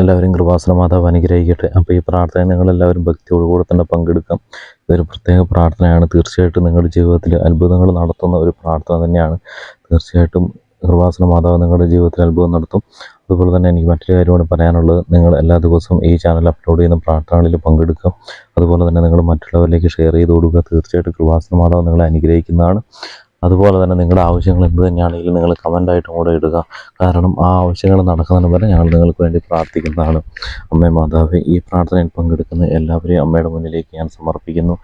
എല്ലാവരും കൃപാസന മാതാവ് അനുഗ്രഹിക്കട്ടെ. അപ്പോൾ ഈ പ്രാർത്ഥന നിങ്ങളെല്ലാവരും ഭക്തിയോടുകൂടെ തന്നെ പങ്കെടുക്കാം. ഇതൊരു പ്രത്യേക പ്രാർത്ഥനയാണ്. തീർച്ചയായിട്ടും നിങ്ങളുടെ ജീവിതത്തിൽ അത്ഭുതങ്ങൾ നടത്തുന്ന ഒരു പ്രാർത്ഥന തന്നെയാണ്. തീർച്ചയായിട്ടും കൃപാസന മാതാവ് നിങ്ങളുടെ ജീവിതത്തിൽ അത്ഭുതം നടത്തും. അതുപോലെ തന്നെ എനിക്ക് മറ്റൊരു കാര്യമാണ് പറയാനുള്ളത്. നിങ്ങൾ എല്ലാ ദിവസവും ഈ ചാനൽ അപ്ലോഡ് ചെയ്യുന്ന പ്രാർത്ഥനകളിൽ പങ്കെടുക്കുക. അതുപോലെ തന്നെ നിങ്ങൾ മറ്റുള്ളവരിലേക്ക് ഷെയർ ചെയ്ത് കൊടുക്കുക. തീർച്ചയായിട്ടും കൃപാസന മാതാവ് നിങ്ങളെ അനുഗ്രഹിക്കുന്നതാണ്. അതുപോലെ തന്നെ നിങ്ങളുടെ ആവശ്യങ്ങൾ എന്ത് തന്നെയാണെങ്കിലും നിങ്ങൾ കമന്റായിട്ടും കൂടെ ഇടുക. കാരണം ആ ആവശ്യങ്ങൾ നടക്കുന്നതിന് വരെ ഞങ്ങൾ നിങ്ങൾക്ക് വേണ്ടി പ്രാർത്ഥിക്കുന്നതാണ്. അമ്മേ മാതാവേ ഈ പ്രാർത്ഥനയിൽ പങ്കെടുക്കുന്ന എല്ലാവരെയും അമ്മയുടെ മുന്നിലേക്ക് ഞാൻ സമർപ്പിക്കുന്നു.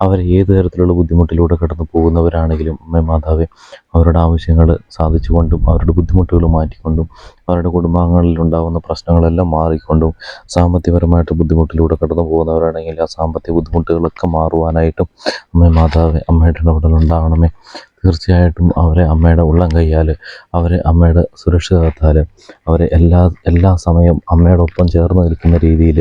അവർ ഏത് തരത്തിലുള്ള ബുദ്ധിമുട്ടിലൂടെ കടന്നു പോകുന്നവരാണെങ്കിലും അമ്മേ മാതാവേ അവരുടെ ആവശ്യങ്ങൾ സാധിച്ചുകൊണ്ടും അവരുടെ ബുദ്ധിമുട്ടുകൾ മാറ്റിക്കൊണ്ടും അവരുടെ കുടുംബാംഗങ്ങളിൽ ഉണ്ടാകുന്ന പ്രശ്നങ്ങളെല്ലാം മാറിക്കൊണ്ടും സാമ്പത്തികപരമായിട്ട് ബുദ്ധിമുട്ടിലൂടെ കടന്നു പോകുന്നവരാണെങ്കിൽ ആ സാമ്പത്തിക ബുദ്ധിമുട്ടുകളൊക്കെ മാറുവാനായിട്ടും അമ്മേ മാതാവേ അമ്മയുടെ ഇടപെടൽ ഉണ്ടാകണമേ തീർച്ചയായിട്ടും അവരെ അമ്മയുടെ ഉള്ളം കൈയാൽ അവരെ അമ്മയുടെ സുരക്ഷിതത്താൽ അവരെ എല്ലാ എല്ലാ സമയം അമ്മയോടൊപ്പം ചേർന്ന് നിൽക്കുന്ന രീതിയിൽ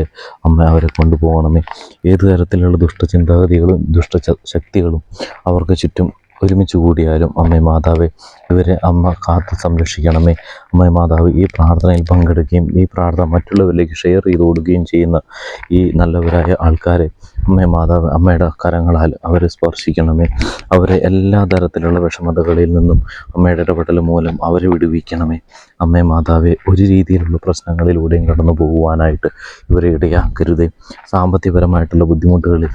അമ്മ അവരെ കൊണ്ടുപോകണമേ. ഏത് തരത്തിലുള്ള ദുഷ്ടചിന്താഗതികളും ദുഷ്ട ശക്തികളും അവർക്ക് ചുറ്റും ഒരുമിച്ച് കൂടിയാലും അമ്മേ മാതാവേ ഇവരെ അമ്മ കാത്ത് സംരക്ഷിക്കണമേ. അമ്മേ മാതാവ് ഈ പ്രാർത്ഥനയിൽ പങ്കെടുക്കുകയും ഈ പ്രാർത്ഥന മറ്റുള്ളവരിലേക്ക് ഷെയർ ചെയ്ത് കൊടുക്കുകയും ചെയ്യുന്ന ഈ നല്ലവരായ ആൾക്കാരെ അമ്മേ മാതാവ് അമ്മയുടെ കരങ്ങളാൽ അവരെ സ്പർശിക്കണമേ. അവരെ എല്ലാ തരത്തിലുള്ള വിഷമതകളിൽ നിന്നും അമ്മയുടെ ഇടപെടൽ മൂലം അവരെ വിടുവിക്കണമേ. അമ്മേ മാതാവെ ഒരു രീതിയിലുള്ള പ്രശ്നങ്ങളിലൂടെയും കടന്നു പോകുവാനായിട്ട് ഇവരെ ഇടയാക്കരുതേ. സാമ്പത്തികപരമായിട്ടുള്ള ബുദ്ധിമുട്ടുകളിൽ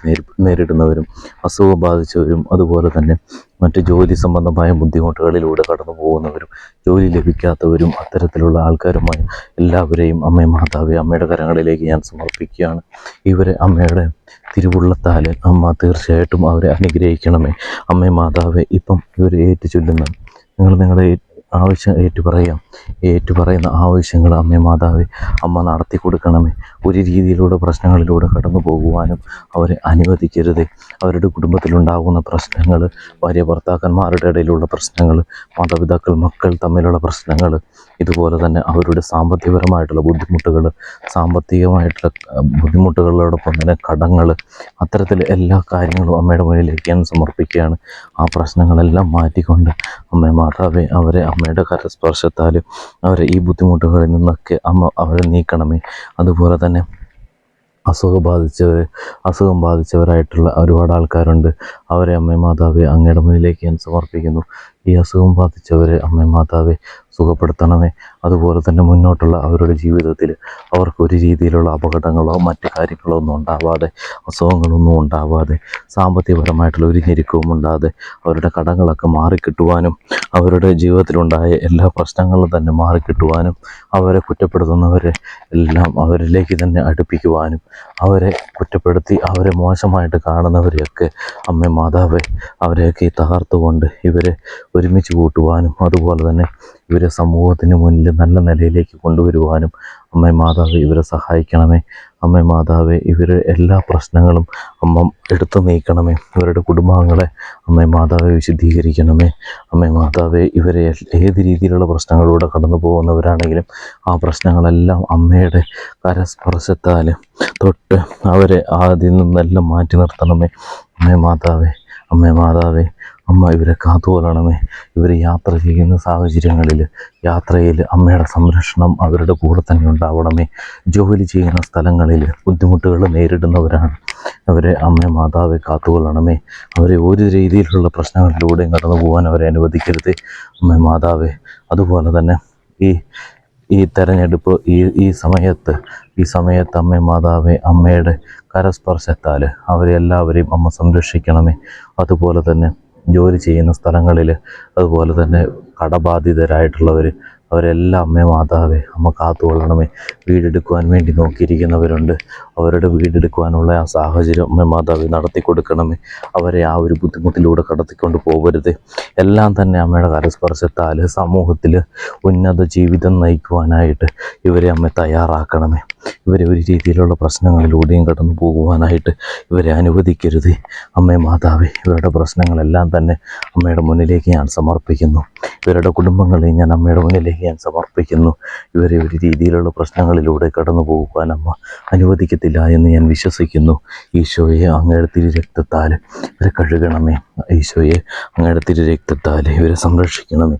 നേരിടുന്നവരും അസുഖം ബാധിച്ചവരും അതുപോലെ തന്നെ മറ്റ് ജോലി സംബന്ധമായ ബുദ്ധിമുട്ടുകളിലൂടെ കടന്നു പോകുന്നവരും ജോലി ലഭിക്കാത്തവരും അത്തരത്തിലുള്ള ആൾക്കാരുമായി എല്ലാവരെയും അമ്മേ മാതാവെ അമ്മയുടെ കരങ്ങളിലേക്ക് ഞാൻ സമർപ്പിക്കുകയാണ്. ഇവരെ അമ്മയുടെ തിരുവുള്ളത്താൽ അമ്മ തീർച്ചയായിട്ടും അവരെ അനുഗ്രഹിക്കണമേ. അമ്മേ മാതാവേ ഇപ്പം ഇവർ ഏറ്റു ചൊല്ലുന്ന നിങ്ങൾ നിങ്ങളുടെ ആവശ്യം ഏറ്റു പറയാം. ഏറ്റു പറയുന്ന ആവശ്യങ്ങൾ അമ്മേ മാതാവേ അമ്മ നടത്തി കൊടുക്കണമേ ഒരു രീതിയിലൂടെ പ്രശ്നങ്ങളിലൂടെ കടന്നു പോകുവാനും അവരെ അനുവദിക്കരുത്. അവരുടെ കുടുംബത്തിലുണ്ടാകുന്ന പ്രശ്നങ്ങൾ ഭാര്യ ഭർത്താക്കന്മാരുടെ ഇടയിലുള്ള പ്രശ്നങ്ങൾ മാതാപിതാക്കൾ മക്കൾ തമ്മിലുള്ള പ്രശ്നങ്ങൾ ഇതുപോലെ തന്നെ അവരുടെ സാമ്പത്തികപരമായിട്ടുള്ള ബുദ്ധിമുട്ടുകൾ സാമ്പത്തികമായിട്ടുള്ള ബുദ്ധിമുട്ടുകളോടൊപ്പം തന്നെ കടങ്ങൾ അത്തരത്തിൽ എല്ലാ കാര്യങ്ങളും അമ്മയുടെ മുന്നിലേക്ക് ഞാൻ സമർപ്പിക്കുകയാണ്. ആ പ്രശ്നങ്ങളെല്ലാം മാറ്റിക്കൊണ്ട് അമ്മ മാതാവെ അവരെ അമ്മയുടെ കരസ്പർശത്താൽ അവരെ ഈ ബുദ്ധിമുട്ടുകളിൽ നിന്നൊക്കെ അമ്മ അവരെ നീക്കണമേ. അതുപോലെ തന്നെ അസുഖം ബാധിച്ചവർ അസുഖം ബാധിച്ചവരായിട്ടുള്ള ഒരുപാട് ആൾക്കാരുണ്ട്. അവരെ അമ്മ മാതാവെ അങ്ങയുടെ മുന്നിലേക്ക് ഞാൻ സമർപ്പിക്കുന്നു. ഈ അസുഖം ബാധിച്ചവരെ അമ്മ മാതാവെ സുഖപ്പെടുത്തണമേ. അതുപോലെ തന്നെ മുന്നോട്ടുള്ള അവരുടെ ജീവിതത്തിൽ അവർക്ക് ഒരു രീതിയിലുള്ള അപകടങ്ങളോ മറ്റു കാര്യങ്ങളോ ഒന്നും ഉണ്ടാവാതെ അസുഖങ്ങളൊന്നും ഉണ്ടാവാതെ സാമ്പത്തികപരമായിട്ടുള്ള ഒരു ഞെരുക്കവും ഉണ്ടാതെ അവരുടെ കടങ്ങളൊക്കെ മാറിക്കിട്ടുവാനും അവരുടെ ജീവിതത്തിലുണ്ടായ എല്ലാ പ്രശ്നങ്ങളും തന്നെ മാറിക്കിട്ടുവാനും അവരെ കുറ്റപ്പെടുത്തുന്നവരെ എല്ലാം അവരിലേക്ക് തന്നെ അടുപ്പിക്കുവാനും അവരെ കുറ്റപ്പെടുത്തി അവരെ മോശമായിട്ട് കാണുന്നവരെയൊക്കെ അമ്മ മാതാവെ അവരെയൊക്കെ തകർത്തുകൊണ്ട് ഇവരെ ഒരുമിച്ച് കൂട്ടുവാനും അതുപോലെ തന്നെ ഇവരെ സമൂഹത്തിന് മുന്നിൽ നല്ല നിലയിലേക്ക് കൊണ്ടുവരുവാനും അമ്മ മാതാവ് ഇവരെ സഹായിക്കണമേ. അമ്മ മാതാവേ ഇവരെ എല്ലാ പ്രശ്നങ്ങളും അമ്മ എടുത്തു നീക്കണമേ. ഇവരുടെ കുടുംബാംഗങ്ങളെ അമ്മ മാതാവെ വിശദീകരിക്കണമേ അമ്മ മാതാവെ ഇവരെ ഏത് രീതിയിലുള്ള പ്രശ്നങ്ങളിലൂടെ കടന്നു പോകുന്നവരാണെങ്കിലും ആ പ്രശ്നങ്ങളെല്ലാം അമ്മയുടെ കരസ്പർശത്താൽ തൊട്ട് അവരെ അതിൽ നിന്നെല്ലാം മാറ്റി നിർത്തണമേ. അമ്മ മാതാവേ അമ്മ മാതാവേ അമ്മ ഇവരെ കാത്തുകൊള്ളണമേ. ഇവർ യാത്ര ചെയ്യുന്ന സാഹചര്യങ്ങളിൽ യാത്രയിൽ അമ്മയുടെ സംരക്ഷണം അവരുടെ കൂടെ തന്നെ ഉണ്ടാവണമേ. ജോലി ചെയ്യുന്ന സ്ഥലങ്ങളിൽ ബുദ്ധിമുട്ടുകൾ നേരിടുന്നവരാണ്. അവരെ അമ്മ മാതാവെ കാത്തുകൊള്ളണമേ. അവരെ ഒരു രീതിയിലുള്ള പ്രശ്നങ്ങളിലൂടെയും കടന്നു പോകാൻ അവരെ അനുവദിക്കരുത്. അമ്മ മാതാവെ അതുപോലെ തന്നെ ഈ ഈ തെരഞ്ഞെടുപ്പ് ഈ ഈ സമയത്ത് ഈ സമയത്ത് അമ്മ മാതാവെ അമ്മയുടെ കരസ്പർശത്താൽ അവരെ എല്ലാവരെയും അമ്മ സംരക്ഷിക്കണമേ. അതുപോലെ തന്നെ ജോലി ചെയ്യുന്ന സ്ഥലങ്ങളിൽ അതുപോലെ തന്നെ കടബാധിതരായിട്ടുള്ളവർ അവരെല്ലാം അമ്മേ മാതാവേ അമ്മ കാത്തുകൊള്ളണമേ. വീടെടുക്കുവാൻ വേണ്ടി നോക്കിയിരിക്കുന്നവരുണ്ട്. അവരുടെ വീടെടുക്കുവാനുള്ള ആ സാഹചര്യം അമ്മ മാതാവ് നടത്തി കൊടുക്കണമേ അവരെ ആ ഒരു ബുദ്ധിമുട്ടിലൂടെ കടത്തിക്കൊണ്ട് പോകരുത് എല്ലാം തന്നെ അമ്മയുടെ കരസ്പർശത്താൽ സമൂഹത്തിൽ ഉന്നത ജീവിതം നയിക്കുവാനായിട്ട് ഇവരെ അമ്മ തയ്യാറാക്കണമേ. ഇവരെ ഒരു രീതിയിലുള്ള പ്രശ്നങ്ങളിലൂടെയും കടന്നു പോകുവാനായിട്ട് ഇവരെ അനുവദിക്കരുത്. അമ്മേ മാതാവേ ഇവരുടെ പ്രശ്നങ്ങളെല്ലാം തന്നെ അമ്മയുടെ മുന്നിലേക്ക് ഞാൻ സമർപ്പിക്കുന്നു. ഇവരുടെ കുടുംബങ്ങളെ ഞാൻ അമ്മയുടെ മുന്നിലേക്ക് ഞാൻ സമർപ്പിക്കുന്നു. ഇവരെ ഒരു രീതിയിലുള്ള പ്രശ്നങ്ങളിലൂടെ കടന്നു പോകുവാൻ അമ്മ അനുവദിക്കത്തില്ല എന്ന് ഞാൻ വിശ്വസിക്കുന്നു. ഈശോയെ അങ്ങയുടെ തിരു രക്തത്താൽ ഇവരെ കഴുകണമേ. ഈശോയെ അങ്ങയുടെ തിരു രക്തത്താൽ ഇവരെ സംരക്ഷിക്കണമേ.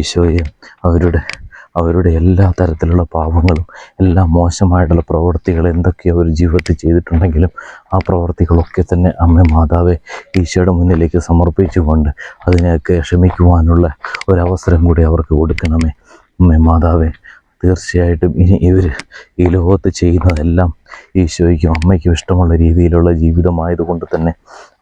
ഈശോയെ അവരുടെ അവരുടെ എല്ലാ തരത്തിലുള്ള പാപങ്ങളും എല്ലാ മോശമായിട്ടുള്ള പ്രവൃത്തികൾ എന്തൊക്കെയോ ഒരു ജീവിതത്തിൽ ചെയ്തിട്ടുണ്ടെങ്കിലും ആ പ്രവൃത്തികളൊക്കെ തന്നെ അമ്മ മാതാവെ ഈശോയുടെ മുന്നിലേക്ക് സമർപ്പിച്ചുകൊണ്ട് അതിനെയൊക്കെ ക്ഷമിക്കുവാനുള്ള ഒരവസരം കൂടി അവർക്ക് കൊടുക്കണമേ. അമ്മേ മാതാവേ തീർച്ചയായിട്ടും ഇനി ഇവർ ഈ ലോകത്ത് ചെയ്യുന്നതെല്ലാം ഈശോയ്ക്കും അമ്മയ്ക്കും ഇഷ്ടമുള്ള രീതിയിലുള്ള ജീവിതമായതുകൊണ്ട് തന്നെ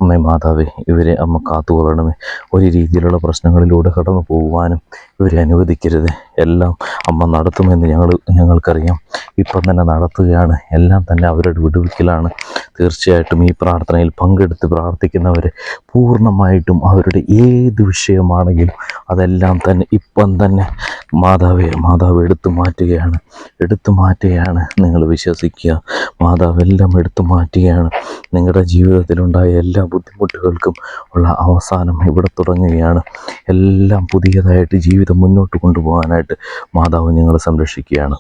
അമ്മേ മാതാവേ ഇവരെ അമ്മ കാത്തു കൊള്ളണമേ ഒരു രീതിയിലുള്ള പ്രശ്നങ്ങളിലൂടെ കടന്നു പോകുവാനും ഇവരെ അനുവദിക്കരുത്. എല്ലാം അമ്മ നടത്തുമെന്ന് ഞങ്ങൾ ഞങ്ങൾക്കറിയാം. ഇപ്പം തന്നെ നടത്തുകയാണ്. എല്ലാം തന്നെ അവരുടെ വിടുവിക്കലാണ്. തീർച്ചയായിട്ടും ഈ പ്രാർത്ഥനയിൽ പങ്കെടുത്ത് പ്രാർത്ഥിക്കുന്നവർ പൂർണമായിട്ടും അവരുടെ ഏത് വിഷയമാണെങ്കിലും അതെല്ലാം തന്നെ ഇപ്പം തന്നെ മാതാവെ മാതാവ് എടുത്തു മാറ്റുകയാണ്. എടുത്തു മാറ്റുകയാണ്. നിങ്ങൾ വിശ്വസിക്കുക. മാതാവ് എല്ലാം എടുത്തു മാറ്റുകയാണ്. നിങ്ങളുടെ ജീവിതത്തിലുണ്ടായ എല്ലാ ബുദ്ധിമുട്ടുകൾക്കും ഉള്ള അവസാനം ഇവിടെ തുടങ്ങുകയാണ്. എല്ലാം പുതിയതായിട്ട് ജീവിതം മുന്നോട്ട് കൊണ്ടുപോകാനായിട്ട് മാതാവ് നിങ്ങളെ സംരക്ഷിക്കുകയാണ്.